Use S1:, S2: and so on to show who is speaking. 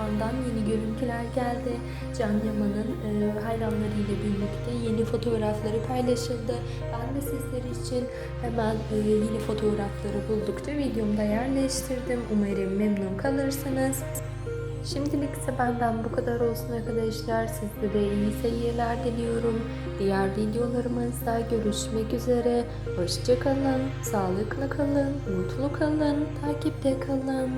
S1: Yaman'dan yeni görüntüler geldi. Can Yaman'ın e, hayranlarıyla birlikte yeni fotoğrafları paylaşıldı. Ben de sizler için hemen e, yeni fotoğrafları buldukça videomda yerleştirdim. Umarım memnun kalırsınız. Şimdilik ise benden bu kadar olsun arkadaşlar. Sizlere iyi seyirler diliyorum. Diğer videolarımızda görüşmek üzere. Hoşçakalın, sağlıklı kalın, mutlu kalın, takipte kalın.